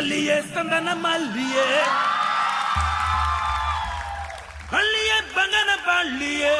மல்லியே சந்தன மல்லியே பள்ளியே பங்கன பள்ளியே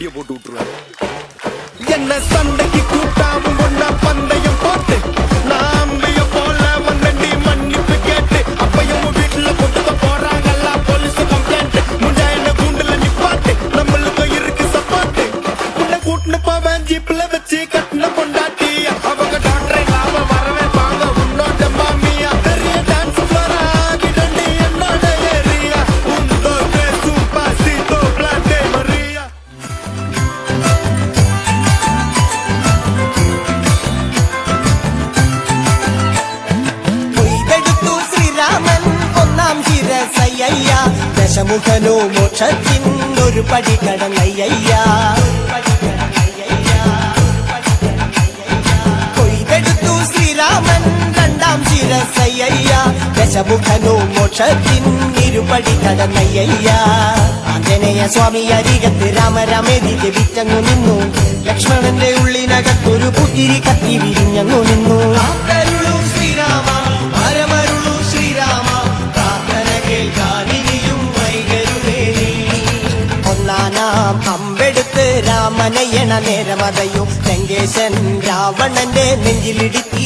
அடியை போட்டு விட்டுருவேன். என்ன சண்டைக்கு മുഖനോ മോക്ഷത്തിൻ ഒരു പടി കടന്നയ്യ കൊയ്തെടുത്തു ശ്രീരാമൻ രണ്ടാം ശിരസയ്യ ദശമുഖനോ മോക്ഷത്തിൻ കടന്നയ്യ ആഞ്ജനേയ സ്വാമി അരികത്ത് രാമരാമേതി വിറ്റങ്ങു നിന്നു. ലക്ഷ്മണന്റെ ഉള്ളിനകത്തൊരു പുതിരി കത്തി വിരിഞ്ഞങ്ങു നിന്നു. ഒന്നാനാം അമ്പെടുത്ത് രാമനയണ നേരമതയും ലങ്കേശൻ രാവണന്റെ നെഞ്ചിലിടുക്കിയായി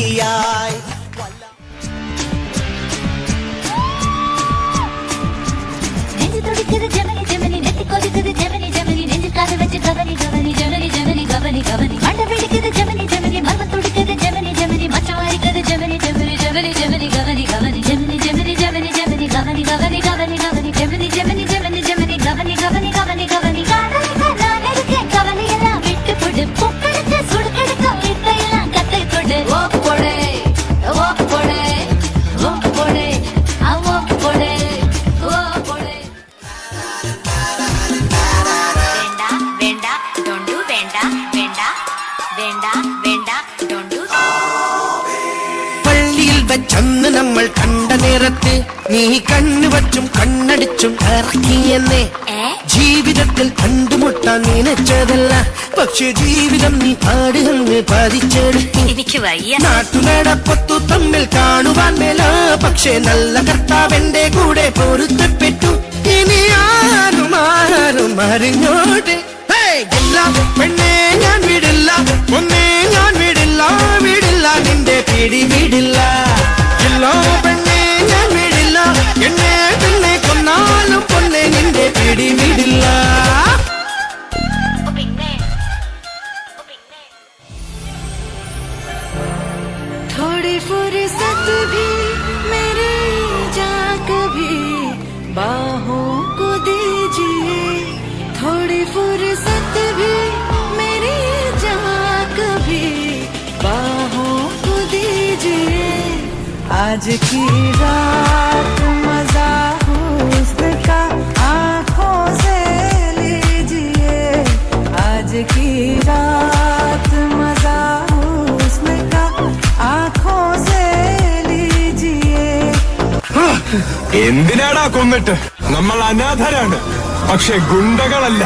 ജീവിതത്തിൽ കണ്ടുമുട്ടാൻ നിനച്ചതല്ല. പക്ഷെ ജീവിതം നീ പാടുകന്ന് പതിച്ചെടുത്തു. എനിക്ക് വയ്യ. നാട്ടുനടപ്പത്തു തമ്മിൽ കാണുവാൻ മേല. പക്ഷെ നല്ല കർത്താവെന്റെ കൂടെ പൊരുത്തപ്പെട്ടു. ഇനി ആരും ആരും അറിഞ്ഞോട്ടെ. ഇല്ല. പെണ്ണെ ഞാൻ വിടില്ല. ഒന്നേ ഞാൻ വിടില്ല. വിടില്ല നിന്റെ പിടി വിടില്ല. ഇല്ല പെണ്ണേ ഞാൻ വിടില്ല. എന്നെ പിന്നെ കൊന്നാലും പൊന്നെ നിന്റെ പിടി വിടില്ല. आज की रात मजा हुस्न का आंखों से लीजिए आज की रात मजा हुस्न का आंखों से लीजिए എന്തിനാടാ കൊന്നിട്ട് നമ്മൾ അനാഥരാണ് പക്ഷെ ഗുണ്ടകളല്ല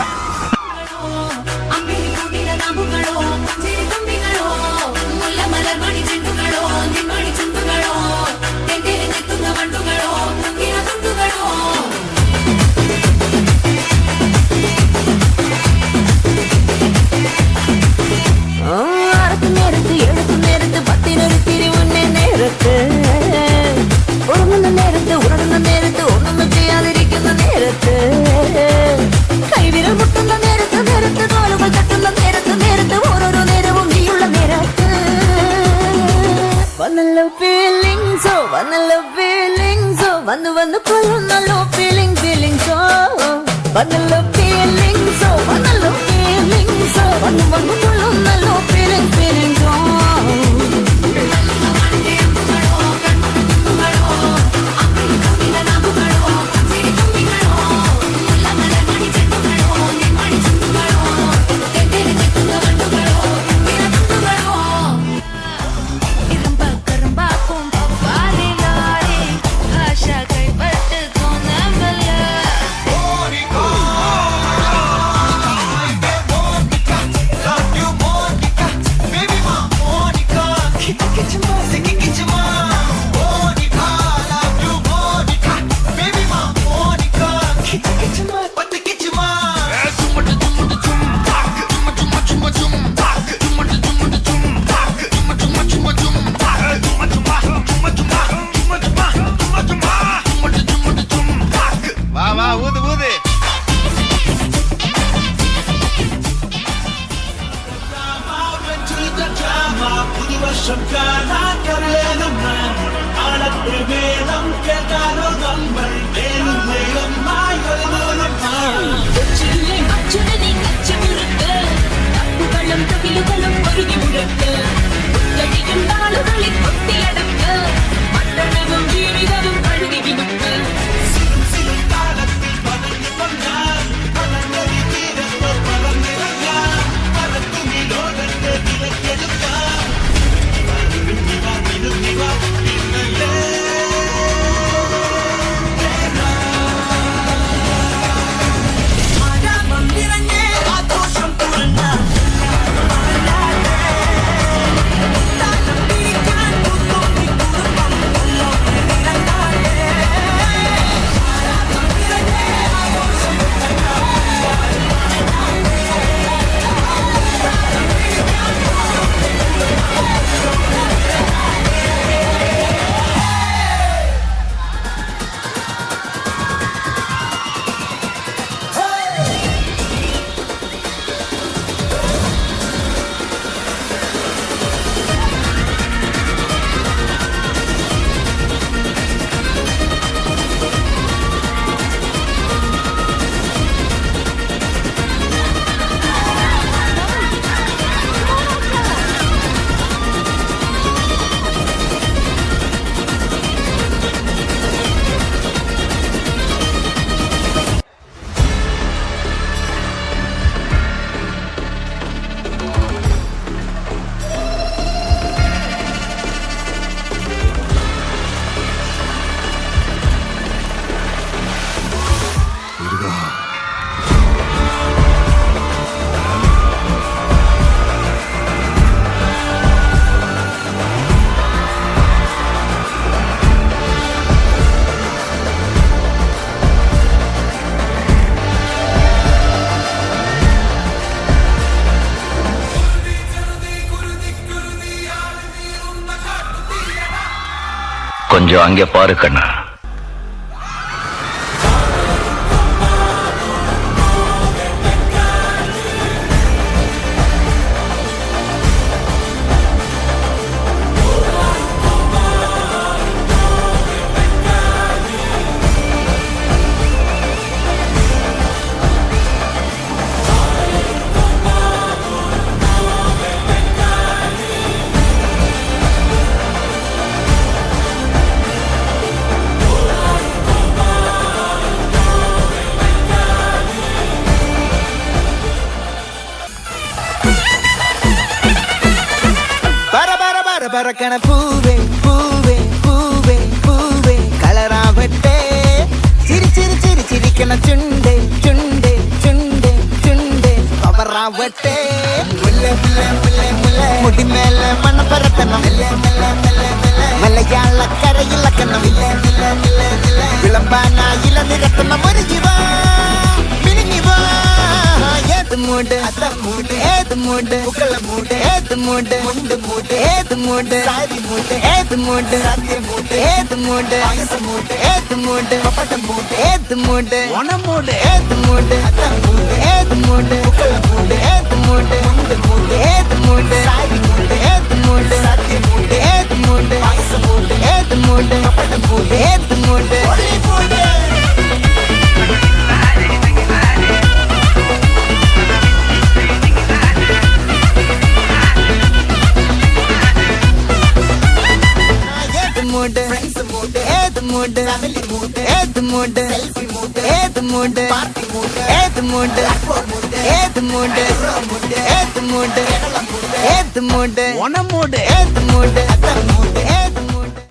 వన్ వన్ కొలున్నలో ఫీలింగ్ ఫీలింగ్స్ వన్లో ఫీలింగ్స్ వన్లో வருஷம் காணா கரேதம் நான் ஆழத்தில் வேதம் கேட்டாலோ நம்பர் மேலும் மேலும் நாய்கள் மூலம் தவிழுகளும் ஒருங்கி முழக்க புத்தடியும் கொஞ்சம் அங்கே பாரு கண்ணா. பரபரக்கன பூவே பூவே பூவே பூவே. கலராவட்டே சிரி சிரி சிரி சிரிக்கன சுண்டே சுண்டே சுண்டே சுண்டே. பவராவட்டே முல்ல முல்ல முல்ல முல்ல. முடி மேல மண பரத்தனம் மெல்ல மெல்ல மெல்ல மெல்ல. மெல்லையால கரையில் கண்ணம் இல்ல இல்ல இல்ல இல்ல விளம்பானா இளநிறத்தனம் ஒரு ஜீவா மினுங்கி ஏது மூடு அத மூடு ஏது மூடு புகழ மூடு ஏது மூடு முண்டு மூடு ஏது மூடு சாரி மூடு ஏது மூடு சத்திய மூடு ஏது மூடு அகச மூடு ஏது மூடு பப்பட மூடு ஏது மூடு ஒண மூடு ஏது மூடு அத மூடு ஏது மூடு புகழ மூடு ஏது மூடு முண்டு மூடு ஏது மூடு சாரி மூடு ஏது மூடு சத்திய மூடு ஏது மூடு அகச மூடு ஏது மூடு பப்பட மூடு ஏது மூடு ஒளி மூடு மூடு. ஃபேமிலி மூடு. ஏது மூடு. செல்ஃபி மூடு. ஏது மூடு. பார்ட்டி மூடு. ஏது மூடு. ஏது மூடு. ஏது மூடு. ஏது மூடு ஒன மூடு ஏது மூடு அத்த மூடு.